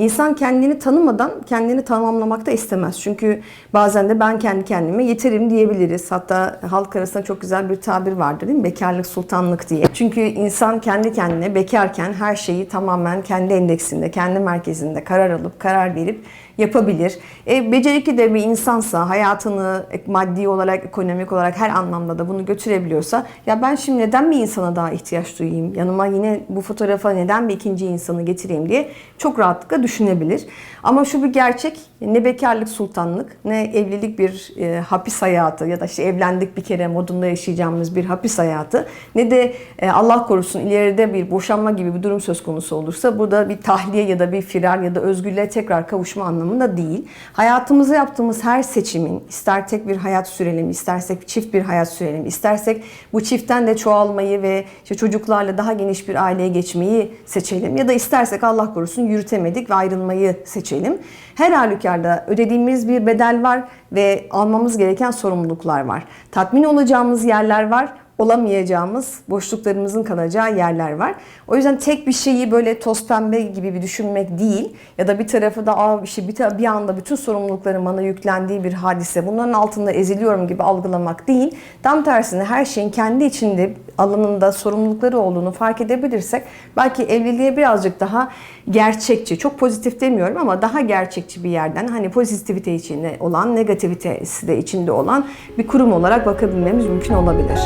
İnsan kendini tanımadan kendini tamamlamak da istemez. Çünkü bazen de ben kendi kendime yeterim diyebiliriz. Hatta halk arasında çok güzel bir tabir vardır değil mi? Bekarlık sultanlık diye. Çünkü insan kendi kendine bekarken her şeyi tamamen kendi endeksinde, kendi merkezinde karar alıp, karar verip yapabilir. E, becerikli de bir insansa, hayatını maddi olarak, ekonomik olarak her anlamda da bunu götürebiliyorsa ya ben şimdi neden bir insana daha ihtiyaç duyayım? Yanıma yine bu fotoğrafa neden bir ikinci insanı getireyim diye çok rahatlıkla düşünebilir. Ama şu bir gerçek, ne bekarlık sultanlık, ne evlilik bir e, hapis hayatı ya da işte evlendik bir kere modunda yaşayacağımız bir hapis hayatı, ne de e, Allah korusun ileride bir boşanma gibi bir durum söz konusu olursa burada bir tahliye ya da bir firar ya da özgürlüğe tekrar kavuşma anlamında değil. Hayatımızda yaptığımız her seçimin, ister tek bir hayat sürelim, istersek çift bir hayat sürelim, istersek bu çiftten de çoğalmayı ve işte çocuklarla daha geniş bir aileye geçmeyi seçelim ya da istersek Allah korusun yürütemedik ve ayrılmayı seçelim. Her halükarda ödediğimiz bir bedel var ve almamız gereken sorumluluklar var. Tatmin olacağımız yerler var olamayacağımız, boşluklarımızın kalacağı yerler var. O yüzden tek bir şeyi böyle toz pembe gibi bir düşünmek değil ya da bir tarafı da Aa, işte bir, bir anda bütün sorumlulukların bana yüklendiği bir hadise, bunların altında eziliyorum gibi algılamak değil. Tam tersine her şeyin kendi içinde alanında sorumlulukları olduğunu fark edebilirsek belki evliliğe birazcık daha gerçekçi, çok pozitif demiyorum ama daha gerçekçi bir yerden hani pozitivite içinde olan, negativitesi de içinde olan bir kurum olarak bakabilmemiz mümkün olabilir.